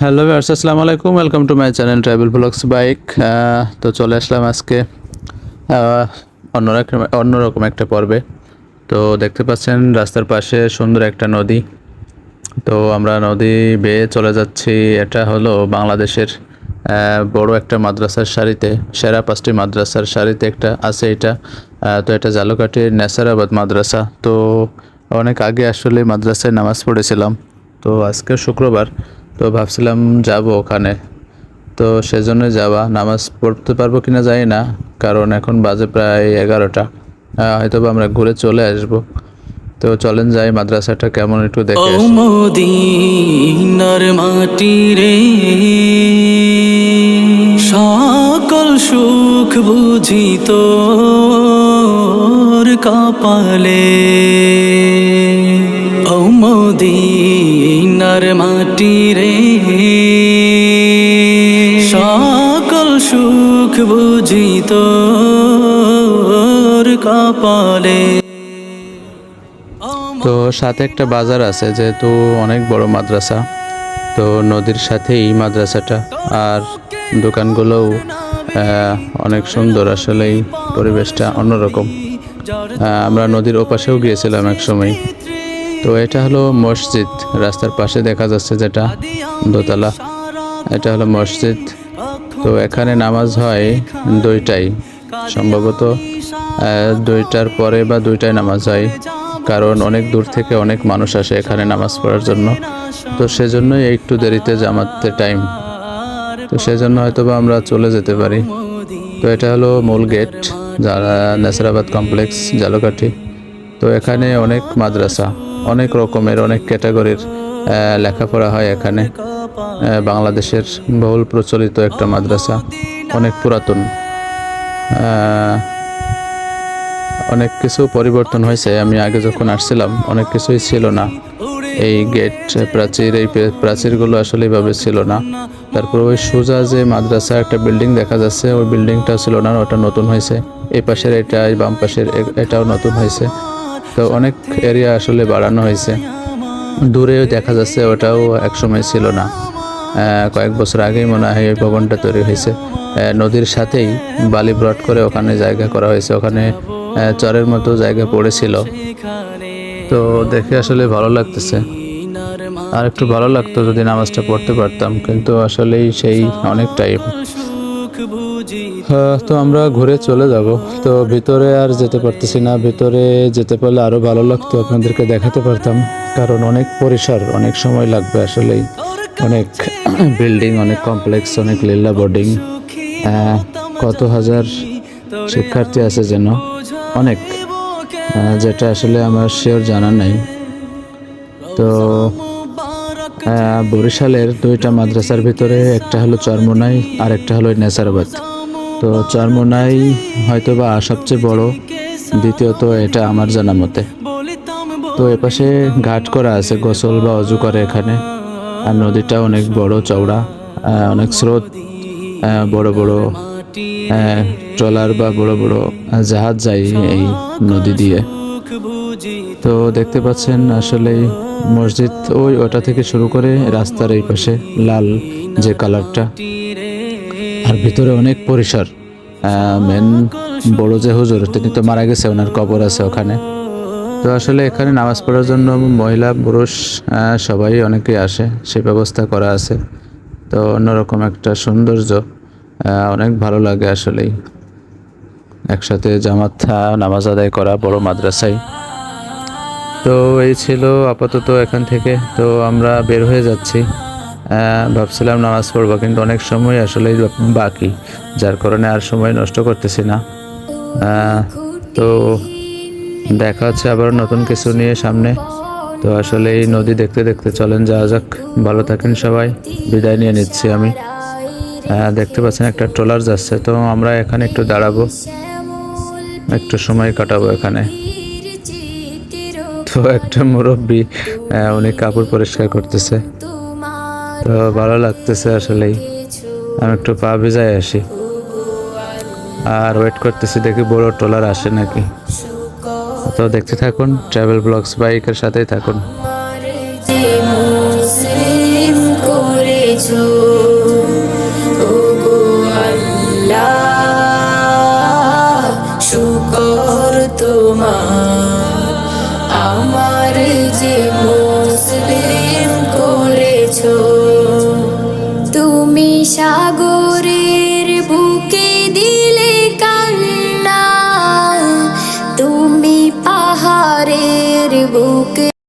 Hello viewers আসসালামু আলাইকুম। Welcome to my channel travel blogs bike তো চলে আসলাম আজকে অন্যরকম অন্যরকম একটা পর্বে। তো দেখতে পাচ্ছেন, রাস্তার পাশে সুন্দর একটা নদী। তো আমরা নদী বেয়ে চলে যাচ্ছি। এটা হলো বাংলাদেশের বড় একটা মাদ্রাসার সারিতে, সেরা পাঁচটি মাদ্রাসার সারিতে একটা আছে এটা। তো এটা জালুকাঠির নেসারাবাদ মাদ্রাসা। তো অনেক আগে আসলে মাদ্রাসায় নামাজ পড়েছিলাম। তো আজকে শুক্রবার, তো ভাবছিলাম যাব ওখানে। তো সেজন্য যাওয়া নামাজ পড়তে পারব কিনা জানি না, কারণ এখন বাজে প্রায় এগারোটা। হয়তো আমরা ঘুরে চলে আসব। তো চলেন যাই, মাদ্রাসাটা কেমন একটু দেখে মাটি রে, সকল সুখ বুঝি তোর কপালে। মদিনার মাটি রে। সকল সুখ বুঝি তোর কপালে। তো সাথে একটা বাজার আছে, যেহেতু অনেক বড় মাদ্রাসা, তো নদীর সাথেই মাদ্রাসাটা। আর দোকানগুলোও অনেক সুন্দর, আসলেই পরিবেশটা অন্যরকম। আমরা নদীর ওপাশেও গিয়েছিলাম এক সময়। তো এটা হলো মসজিদ। রাস্তার পাশে দেখা যাচ্ছে যেটা দোতলা। এটা হলো মসজিদ। তো এখানে নামাজ হয় দুইটাই। সম্ভবত দুইটার পরে বা দুইটায় নামাজ হয়। কারণ অনেক দূর থেকে অনেক মানুষ আসে এখানে নামাজ পড়ার জন্য। তো সেজন্যই একটু দেরিতে জামাতে টাইম। তো সেজন্য হয়তো বা আমরা চলে যেতে পারি। তো এটা হলো মূল গেট, যারা নেসরাবাদ কমপ্লেক্স, জালকাঠি। তো এখানে অনেক মাদ্রাসা। অনেক রকমের, অনেক ক্যাটাগরির লেখাপড়া হয় এখানে। বাংলাদেশের বহুল প্রচলিত একটা মাদ্রাসা, অনেক পুরাতন। অনেক কিছু পরিবর্তন হয়েছে। আমি আগে যখন আসছিলাম, অনেক কিছুই ছিল না। এই গেট, প্রাচীর, এই প্রাচীরগুলো আসলে এভাবে ছিল না। তারপর ওই সোজা যে মাদ্রাসা, একটা বিল্ডিং দেখা যাচ্ছে, ওই বিল্ডিংটা ছিল না, ওটা নতুন হয়েছে। এই পাশের এটা এই বাম পাশের এটাও নতুন হয়েছে। তো অনেক এরিয়া আসলে বাড়ানো হয়েছে। দূরেও দেখা যাচ্ছে, ওটাও একসময় ছিল না। কয়েক বছর আগেই মনে হয় এই ভবনটা তৈরি হয়েছে। নদীর সাথেই বালি ব্রড করে ওখানে জায়গা করা হয়েছে। ওখানে চরের মতো জায়গা পড়েছিল। তো দেখে আসলে ভালো লাগতেছে। আর একটু ভালো লাগতো যদি নামাজটা পড়তে পারতাম। কিন্তু আসলেই সেই অনেক টাইম তো আমরা ঘুরে চলে যাব। তো ভিতরে আর যেতে পারতেছি না। ভিতরে যেতে পারলে আরও ভালো লাগতো, আপনাদেরকে দেখাতে পারতাম। কারণ অনেক পরিসর, অনেক সময় লাগবে আসলেই। অনেক বিল্ডিং অনেক কমপ্লেক্স অনেক লীলা বোর্ডিং কত হাজার শিক্ষার্থী আছে যেন। অনেক। যেটা আসলে আমার শিওর জানা নাই। তো বরিশালের দুইটা মাদ্রাসার ভিতরে একটা হলো চরমোনাই আর একটা হলো নেসারাবাদ। তো চরমোনাই হয়তো বা সবচেয়ে বড়, দ্বিতীয়ত এটা আমার জানা মতে। তো এপাশে ঘাট করা আছে, গোসল বা অজু করে এখানে। আর নদীটা অনেক বড় চওড়া অনেক স্রোত বড় বড় ট্রলার বা বড় বড় জাহাজ যায় এই নদী দিয়ে। তো দেখতে পাচ্ছেন আসলে মসজিদ ওই ওটা থেকে শুরু করে রাস্তার এই পাশে লাল যে কালারটা। ভিতরে অনেক পরিসর। মেন বড় যে হুজুর, তিনি তো মারা গেছে, ওনার কবর আছে ওখানে। তো আসলে এখানে নামাজ পড়ার জন্য মহিলা, পুরুষ সবাই অনেকেই আসে, সে ব্যবস্থা করা আছে। তো অন্যরকম একটা সৌন্দর্য অনেক ভালো লাগে আসলেই। একসাথে জামাত নামাজ আদায় করা, বড় মাদ্রাসায়। তো এই ছিল আপাতত এখান থেকে। তো আমরা বের হয়ে যাচ্ছি। ভাবছিলাম নামাজ পড়ব, কিন্তু অনেক সময় আসলে বাকি, যার কারণে আর সময় নষ্ট করতেছি না। তো দেখা হচ্ছে আবার নতুন কিছু নিয়ে সামনে। তো আসলে এই নদী দেখতে দেখতে চলেন, যাওয়া যাক। ভালো থাকেন সবাই, বিদায় নিয়ে নিচ্ছি আমি। দেখতে পাচ্ছেন একটা ট্রলার যাচ্ছে, তো আমরা এখানে একটু দাঁড়াবো। একটু সময় কাটাবো এখানে। তো একটা মুরব্বী উনি কাপড় পরিষ্কার করতেছে। তো ভালো লাগতেছে আসলেই। আমি একটু পা ভেজায় আসি। আর ওয়েট করতেছি দেখি বড় ট্রলার আসে নাকি। তো দেখতে থাকুন ট্রাভেল ব্লগস বাইকের সাথেই থাকুন। তোমার। Shaguri.